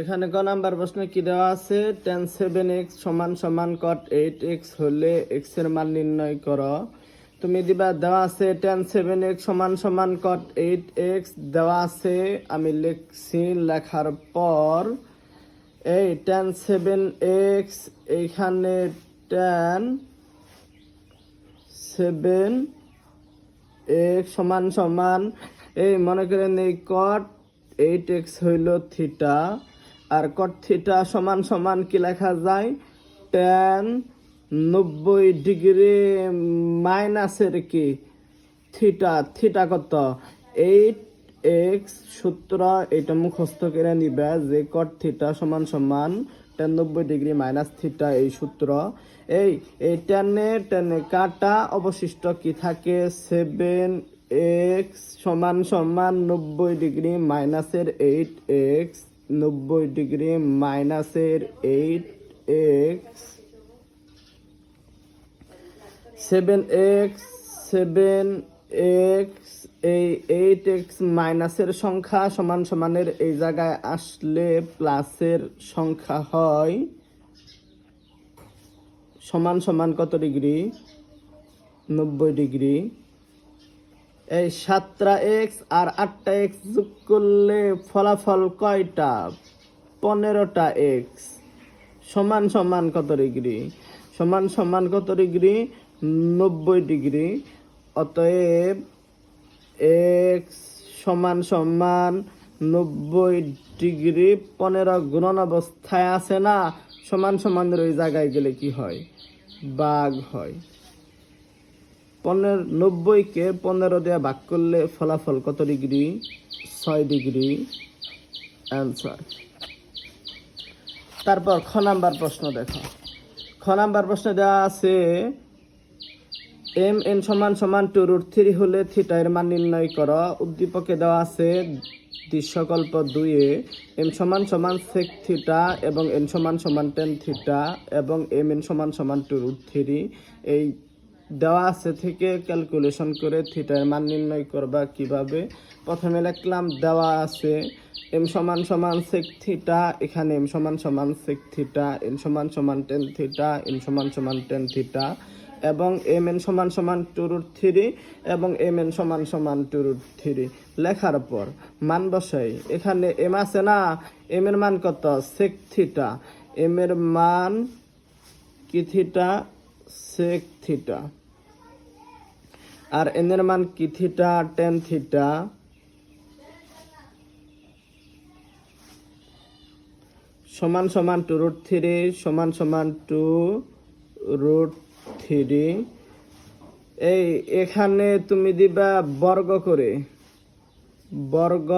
এখানে ক নাম্বার প্রশ্নে কি দেওয়া আছে? টেন সেভেন এক্স সমান সমান কট এইট এক্স হলে এক্সের মান নির্ণয় করো। তুমি দিবা, দেওয়া আছে টেন সেভেন এক্স সমান সমান কট এইট এক্স দেওয়া আছে, আমি লিখছি লেখার পর, এই টেন সেভেন এক্স এইখানে টেন সেভেন এক্স সমান সমান, এই মনে করেন এই কট এইট এক্স হইল থিটা আর কট থিটা সমান সমান কি লেখা যায়? টেন নব্বই ডিগ্রি মাইনাসের কি? থিটা থিটা কত? এইট এক্স সূত্র এটা মুখস্থ করে নিবে যে কট থিটা সমান সমান নব্বই ডিগ্রি মাইনাস থিটা এই সূত্র। এই এই টেনে টেনে কাটা অবশিষ্ট কি থাকে? সেভেন এক্স সমান সমান নব্বই ডিগ্রি মাইনাসের এইট এক্স নব্বই ডিগ্রি মাইনাসের eight X seven X seven X, এই এইট এক্স মাইনাসের সংখ্যা সমান সমানের এই জায়গায় আসলে প্লাসের সংখ্যা হয় সমান সমান কত ডিগ্রি? নব্বই ডিগ্রি। এই সাতটা এক্স আর আটটা এক্স যোগ করলে ফলাফল কয়টা? পনেরোটা এক্স সমান সমান কত ডিগ্রি? সমান সমান কত ডিগ্রি? নব্বই ডিগ্রি। অতএব এক্স সমান সমান নব্বই ডিগ্রি পনেরো গুণন অবস্থায় আছে না? সমান সমান ওই জায়গায় গেলে কি হয়? বাঘ হয়। পনেরো নব্বইকে পনেরো দিয়ে ভাগ করলে ফলাফল কত ডিগ্রি? ছয় ডিগ্রি। অ্যান্সার। তারপর খ নাম্বার প্রশ্ন দেখো। খ নাম্বার প্রশ্নে দেওয়া আছে, এম এন সমান সমান টু রুট থ্রি হলে থিটা এর মান নির্ণয় করো। উদ্দীপকে দেওয়া আছে দৃশ্যকল্প দুইয়ে এম সমান সমান সেক থিটা এবং এন সমান সমান টেন থিটা এবং এম এন সমান সমান টু রুট থ্রি। এই দেওয়া আছে থেকে ক্যালকুলেশন করে থিটার মান নির্ণয় করবা কীভাবে? প্রথমে লিখলাম, দেওয়া আছে এম সমান সমান সেক থিটা এখানে এম সমান সমান সেক থিটা এন সমান সমান টেন থিটা এন সমান সমান টেন থিটা এবং এম এন সমান সমান টু রুট থ্রি এবং এম এন সমান সমান টু রুট থ্রি লেখার পর মান বসাই। এখানে এম আছে না? এম এর মান কত? সেক থিটা এম এর মান কি থিটা সেক থিটা আর এন এর মান কি থিটা টেন থিটা সমান সমান টু রুট থ্রি সমান সমান টু রুট থ্রি এই, এখানে তুমি দিবা বর্গ করে। বর্গ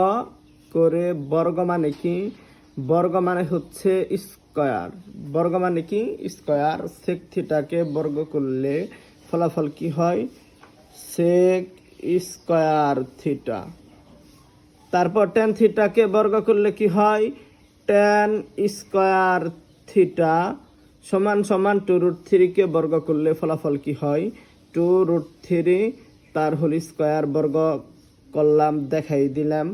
করে, বর্গ মানে কি? বর্গ মানে হচ্ছে স্কয়ার। বর্গ মানে কি? স্কয়ার সেক থিটাকে বর্গ করলে ফলাফল কি হয়? সেক স্কয়ার থিটা তারপর টেন থিটাকে বর্গ করলে কি হয়? টেন স্কয়ার থিটা সমান সমান টু রুট থ্রিকে বর্গ করলে ফলাফল কি হয়? টু রুট থ্রি তার হোল স্কয়ার বর্গ করলাম, দেখাই দিলাম।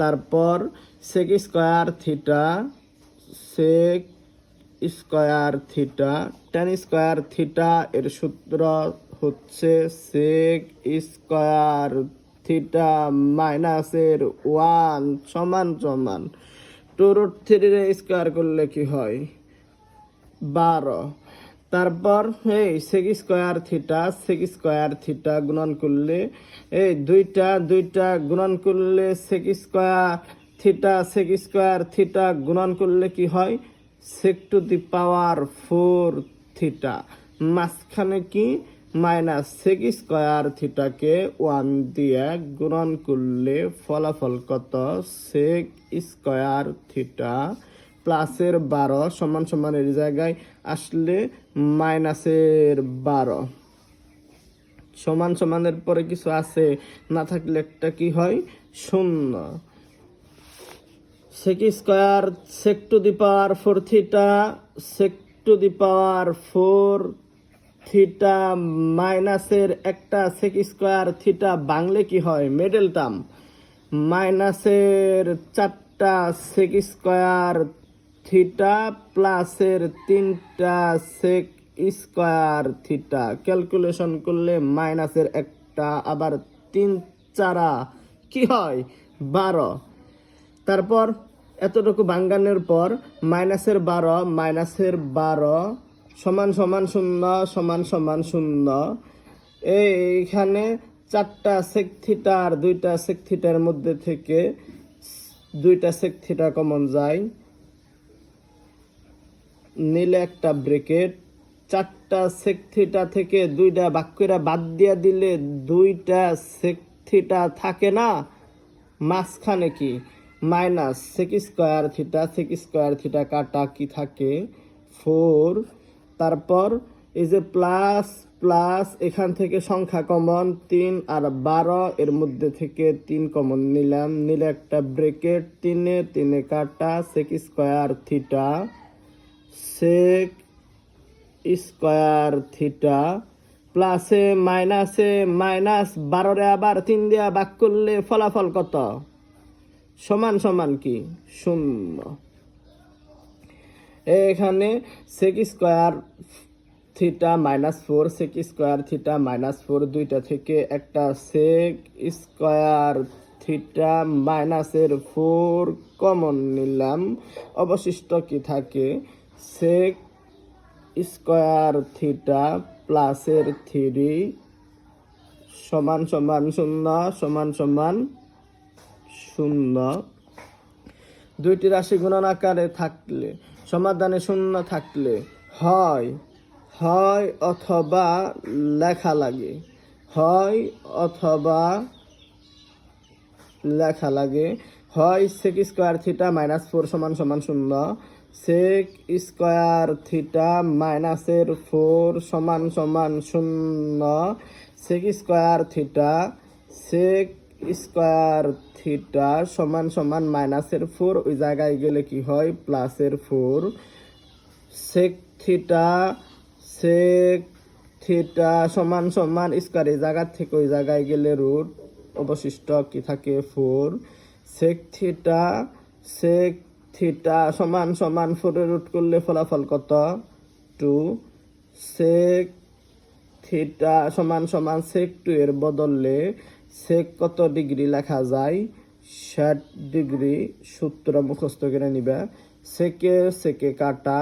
তারপর sec square theta sec square theta tan square theta এর সূত্র হচ্ছে সেক স্কয়ার থিটা মাইনাসের ওয়ান সমান সমান টু রুট থ্রির স্কোয়ার করলে কি হয়? বারো। তারপর এই sec square theta sec square theta গুণন করলে এই দুইটা দুইটা গুণন করলে sec square theta sec square theta গুণন করলে কি হয়? Sec to the power four theta মাঝখানে কি? মাইনাস সেক স্কোয়ার থিটাকে ওয়ান দিয়ে গুণন করলে ফলাফল কত? সেক স্কোয়ার থিটা প্লাসের বারো সমান সমানের জায়গায় আসলে মাইনাসের বারো। সমান সমানের পরে কিছু আছে, না থাকলে একটা কি হয়? শূন্য। Sec square sec to the power four theta sec to the power four theta মাইনাসের একটা সেক স্কোয়ার থিটা বাংলে কি হয়? মেডেল টার্ম মাইনাসের চারটা সেক স্কোয়ার থিটা প্লাসের তিনটা সেক স্কোয়ার থিটা ক্যালকুলেশন করলে মাইনাসের একটা, আবার তিন চারা কি হয়? বারো। তারপর এতটুকু বাঙ্গানের পর মাইনাসের বারো মাইনাসের বারো, সমান সমান শূন্য, সমান সমান শূন্য। এইখানে চারটা সেক থিটা আর দুইটা সেক থিটার মধ্যে থেকে দুইটা সেক থিটা কমন যায়। নিলে একটা ব্রেকেট। চারটা সেক থিটা থেকে দুইটা বাক্যরা বাদ দিয়া দিলে দুইটা সেক থিটা থাকে না? মাঝখানে কি? Minus sec square theta sec square theta কাটা কি থাকে? ফোর তারপর এই যে প্লাস প্লাস এখান থেকে সংখ্যা কমন তিন আর বারো, এর মধ্যে থেকে তিন কমন নিলাম। নিলে একটা ব্রেকেট তিনে তিনে কাটা sec square theta sec square theta প্লাসে মাইনাসে মাইনাস বারোরে আবার তিন দিয়া বাক করলে ফলাফল কত? সমান সমান কি? শূন্য। এখানে sec square theta minus four sec square theta minus four দুইটা থেকে একটা সেক স্কোয়ার থিটা মাইনাসের ফোর কমন নিলাম। অবশিষ্ট কি থাকে? সেক স্কোয়ার থিটা প্লাসের থ্রি সমান সমান শূন্য, সমান সমান শূন্য দুইটি রাশি গুণন আকারে থাকলে, সমাধানে শূন্য থাকলে হয় হয় অথবা লেখা লাগে। হয় অথবা লেখা লাগে। হয় sec square theta minus four সমান সমান শূন্য। সেক স্কোয়ার থিটা মাইনাসের ফোর সমান সমান শূন্য। Sec square theta sec square theta সমান সমান মাইনাসের ফোর, ওই জায়গায় গেলে কি হয়? প্লাসের four. Sec theta sec theta সমান সমান স্কোয়ার, এই জায়গা থেকে ওই জায়গায় গেলে রুট অবশিষ্ট কি থাকে? Four. Sec theta sec theta সমান সমান ফোরের রুট করলে ফলাফল কত? টু সেক থিটা সমান সমান সেক টু এর বদলে সেক কত ডিগ্রি লেখা যায়? ষাট ডিগ্রি সূত্র মুখস্থ করে নিবে। সেকে সেকে কাটা।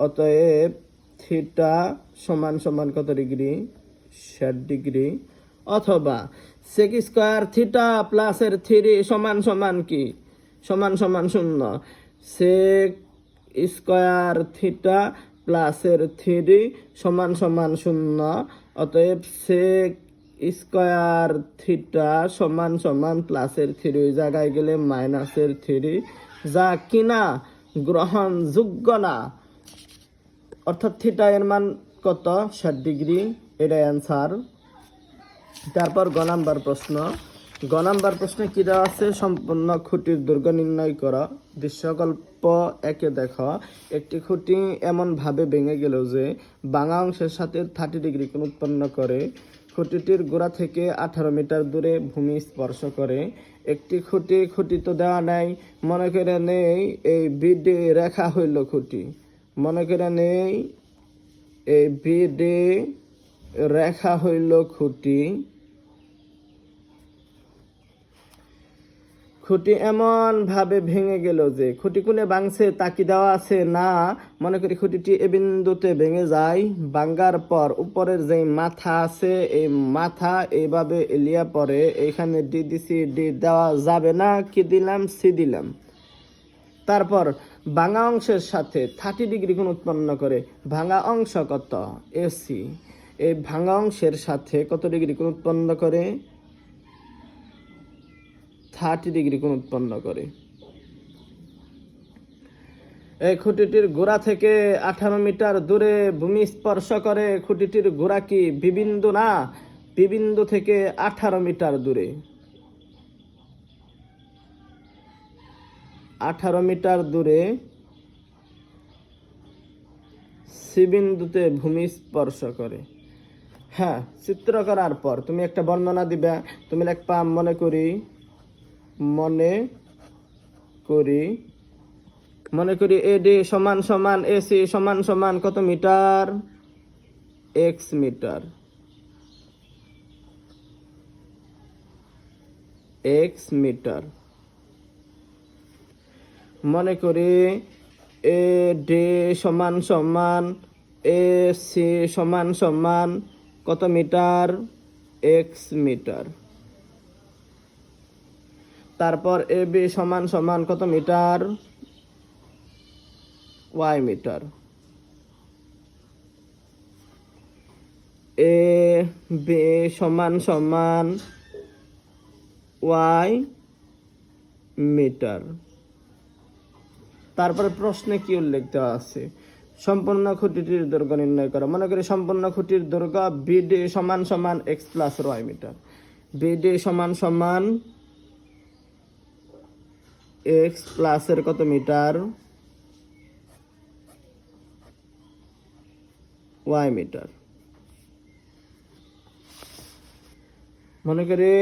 অতএব থিটা সমান সমান কত ডিগ্রি? ষাট ডিগ্রি। অথবা সেক স্কোয়ার থিটা প্লাসের থ্রি সমান সমান কি? সমান সমান শূন্য। সেক স্কোয়ার থিটা প্লাসের থ্রি সমান সমান শূন্য। অতএব সেক স্কোয়ার থিটা সমান সমান প্লাসের থ্রি, ওই জায়গায় গেলে মাইনাসের থ্রি। যা কিনা গ্রহণযোগ্য না। অর্থাৎ থিটা এর মান কত? ষাট ডিগ্রি এটা অ্যান্সার। তারপর গ নাম্বার প্রশ্ন। গ নাম্বার প্রশ্নে কি দেওয়া আছে? সম্পূর্ণ খুঁটির দৈর্ঘ্য নির্ণয় করা। দৃশ্যকল্প একে দেখো, একটি খুঁটি এমনভাবে ভেঙে গেল যে বাঙা অংশের সাথে থার্টি ডিগ্রি কোণ উৎপন্ন করে। খুঁটিটির গোড়া থেকে আঠারো মিটার দূরে ভূমি স্পর্শ করে। একটি খুঁটি খুঁটি তো দেওয়া নাই, মনে করে নেই এই বিডি রেখা হইল খুঁটি। মনে করে নেই এই বিডি রেখা হইল খুঁটি। খুঁটি এমন ভাবে ভেঙে গেল যে খুঁটি কোনে ভাঙছে তাকি দেওয়া আছে না। মনে করি খুঁটিটি এ বিন্দুতে ভেঙে যায়। ভাঙ্গার পর উপরের যে মাথা আছে, এই মাথা এইভাবে এলিয়া পরে এইখানে ডি দিছি ডি দেওয়া যাবে না, কি দিলাম, সি দিলাম। তারপর ভাঙা অংশের সাথে থার্টি ডিগ্রি কোণ উৎপন্ন করে, ভাঙা অংশ কত? এসি এই ভাঙা অংশের সাথে কত ডিগ্রি কোণ উৎপন্ন করে? থার্টি ডিগ্রি কোণ উৎপন্ন করে। এই খুঁটিটির গোড়া থেকে আঠারো মিটার দূরে ভূমি স্পর্শ করে। খুঁটিটির গোড়া কি বিবিন্দু না? বিবিন্দু থেকে আঠারো মিটার দূরে। আঠারো মিটার দূরে সিবিন্দুতে ভূমি স্পর্শ করে। হ্যাঁ চিত্র করার পর তুমি একটা বর্ণনা দিবে। তুমি লিখবা, মনে করি মনে করি। মনে করি এডি সমান সমান এসি সমান সমান কত metre? X metre. X metre. মনে করি এ ডি সমান সমান এ সি সমান সমান কত মিটার? X metre. তারপর এ বি সমান সমান কত metre? Y metre. A B সমান সমান ওয়াই মিটার। তারপরে প্রশ্নে কি উল্লেখ দেওয়া আছে? সম্পূর্ণ খুঁটিটির দৈর্ঘ্য নির্ণয় করা। মনে করি সম্পূর্ণ খুঁটির দৈর্ঘ্য বিডি সমান সমান x plus y metre. BD সমান সমান এক্স প্লাসের কত মিটার? Y metre. মনে করি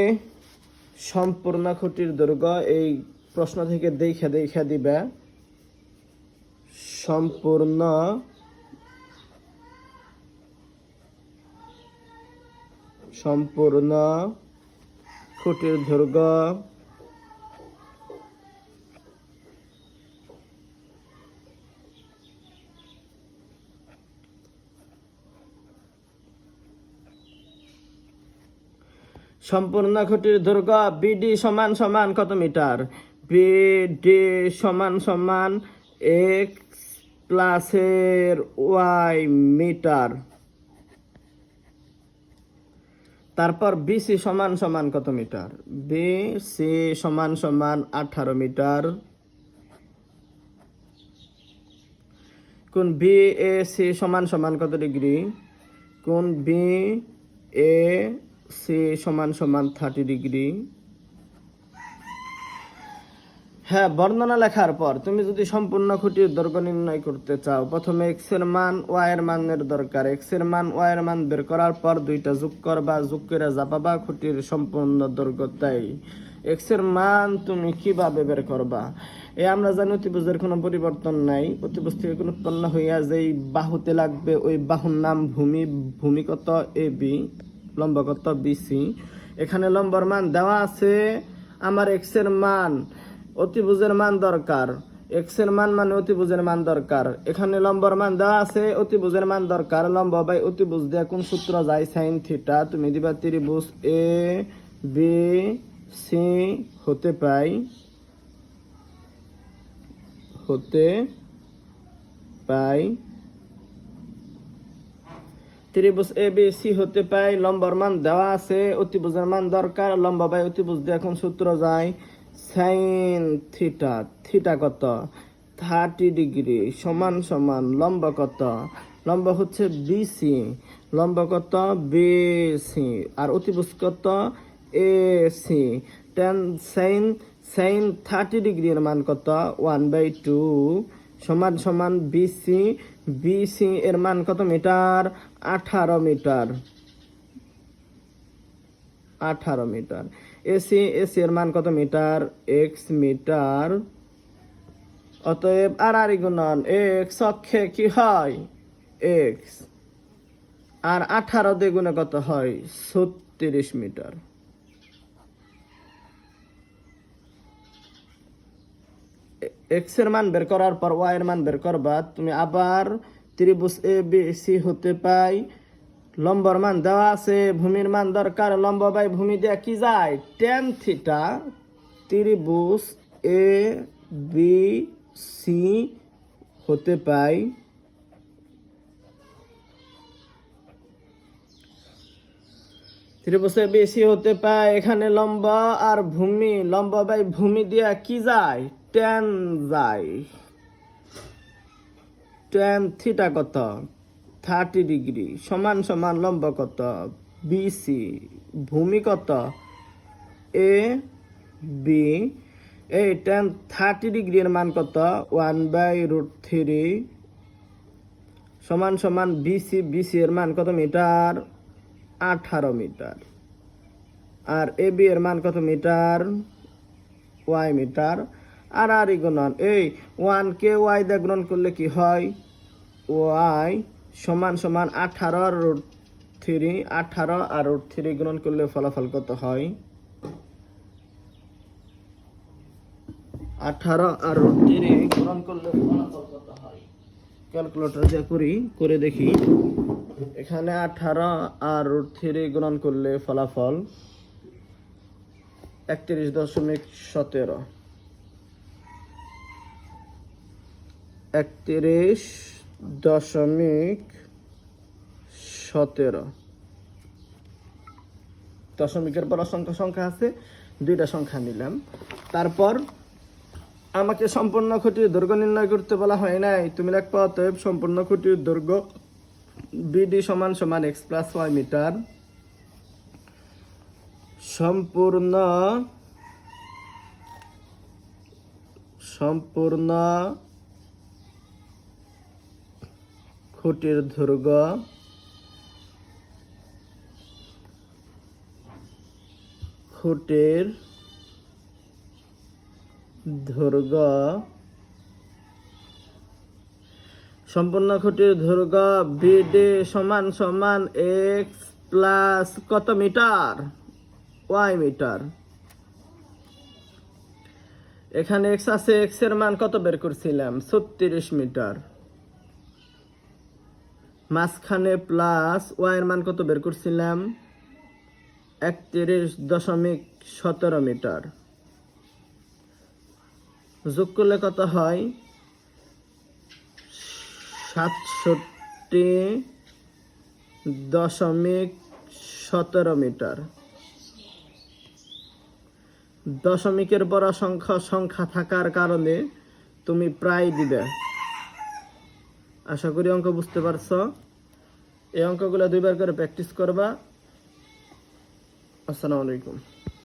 সম্পূর্ণ খুঁটির দৈর্ঘ্য এই প্রশ্ন থেকে দেখে দেখে দিবে। সম্পূর্ণ সম্পূর্ণ খুঁটির দৈর্ঘ্য সম্পূর্ণ খুঁটির দৈর্ঘ্য বিডি সমান সমান কত মিটার? বিডি সমান সমান এক্স প্লাসের ওয়াই মিটার। তারপর বিসি সমান সমান কত মিটার? বিসি সমান সমান আঠারো মিটার। কোন বি এ সি সমান সমান কত ডিগ্রি? কোন বি এ সি সমান সমান থার্টি ডিগ্রি হ্যাঁ বর্ণনা লেখার পর তুমি যদি সম্পূর্ণ খুঁটির দৈর্ঘ্য নির্ণয় করতে চাও, প্রথমে এক্সের মান ওয়াই এর মানের দরকার। এক্সের মান ওয়াই এর মান বের করার পর দুইটা যোগ করবা, যোগ করে যাপাবা খুঁটির সম্পূর্ণ দৈর্ঘ্য তাই। এক্সের মান তুমি কীভাবে বের করবা? এ আমরা জানি অতিভুজের কোনো পরিবর্তন নাই। অতিভুজ থেকে কোনো উৎপন্ন হইয়া যেই বাহুতে লাগবে, ওই বাহুর নাম ভূমি ভূমি কত এ, বি। লম্ব কত? বিসি এখানে লম্বর মান দেওয়া আছে। আমার এক্সের মান অতিভুজের মান দরকার। এক্সের মান মানে অতিভুজের মান দরকার। এখানে লম্বর মান দেওয়া আছে, অতিভুজের মান দরকার। লম্ব বাই অতিভুজ দিয়ে কোন সূত্র যায়? সাইন থিটা তুমি দিবা ত্রিভুজ এ বি সি হতে পাই হতে পাই ত্রিভুজ এ বি সি হতে পাই লম্বর মান দেওয়া আছে, অতিভুজের মান দরকার, লম্ব বাই অতিভুজ দিয়ে এখন সূত্র যায় সাইন থিটা থিটা কত? থার্টি ডিগ্রি সমান সমান, লম্ব কত? লম্ব হচ্ছে বিসি লম্ব কত? বিসি আর অতিভুজ কত? A C tan sine sine thirty ডিগ্রির মান কত? ওয়ান বাই টু সমান সমান বিসি বিসি এর মান কত মিটার? আঠারো মিটার। আঠারো মিটার। এসি এসি এর মান কত মিটার? X metre. অতএব আর আর গুণন এক্স অক্ষে কি হয়? এক্স আর আঠারো দ্বিগুণে কত হয়? ছত্রিশ মিটার। এক্সের মান বের করার পর ওয়াই এর মান বের করবা, তুমি আবার ত্রিভুজ এ বি সি হতে পাই। লম্বর মান দেওয়া আছে, ভূমির মান দরকার, লম্ব বাই ভূমি দেওয়া কি যায়? টেন থিটা ত্রিভুজ এ বি সি হতে পাই। ত্রিভুজে বেশি হতে পায় এখানে লম্ব আর ভূমি, লম্ব বাই ভূমি দিয়া কি যায়? টেন যায় টেন থিটা কত থার্টি ডিগ্রি সমান সমান লম্ব কত বিসি ভূমি কত এ বি এই টেন থার্টি ডিগ্রির মান কত ওয়ান বাই রুট থ্রি সমান সমান বিসি বিসি এর মান কত মিটার? আঠারো মিটার। আর এ বি এর মান কত মিটার? Y metre. আর আর গুণন। এই ওয়ান কে ওয়াই দিয়ে গুণন করলে কি হয়? ওয়াই সমান সমান আঠারো রুট থ্রি, আঠারো আর রুট থ্রি গুণন করলে ফলাফল কত হয়? আঠারো আর রুট থ্রি গুণন করলে ফলাফল কত হয়? ক্যালকুলেটর যা করি, করে দেখি। এখানে আঠারো আর রুট থ্রি গুণন করলে ফলাফল একত্রিশ দশমিক সতেরো। একত্রিশ দশমিক সতেরো। দশমিকের পর অসংখ্য সংখ্যা আছে, দুইটা সংখ্যা নিলাম। তারপর আমাকে সম্পূর্ণ খুঁটির দৈর্ঘ্য নির্ণয় করতে বলা হয় নাই। তুমি লিখবা অতএব সম্পূর্ণ খুঁটির দৈর্ঘ্য বিডি সমান সমান এক্স প্লাস ওয়াই মিটার সম্পূর্ণ সম্পূর্ণ খুঁটির দৈর্ঘ্য খুঁটির দৈর্ঘ্য সম্পূর্ণ খুঁটির দৈর্ঘ্য বিডি সমান সমান এক্স প্লাস কত মিটার? Y metre. এখানে এক্স আছে এক্সের মান কত বের করছিলাম? ছত্রিশ মিটার। মাঝখানে প্লাস ওয়াই এর মান কত বের করছিলাম? একত্রিশ দশমিক সতেরো মিটার। যোগ করলে কত হয়? সাতষট্টি দশমিক সতেরো মিটার। দশমিকের বড় সংখ্যা সংখ্যা থাকার কারণে তুমি প্রায় দিবে। আশা করি অঙ্ক বুঝতে পারছ। এই অঙ্কগুলো দুইবার করে প্র্যাকটিস করবা। আসসালামু আলাইকুম।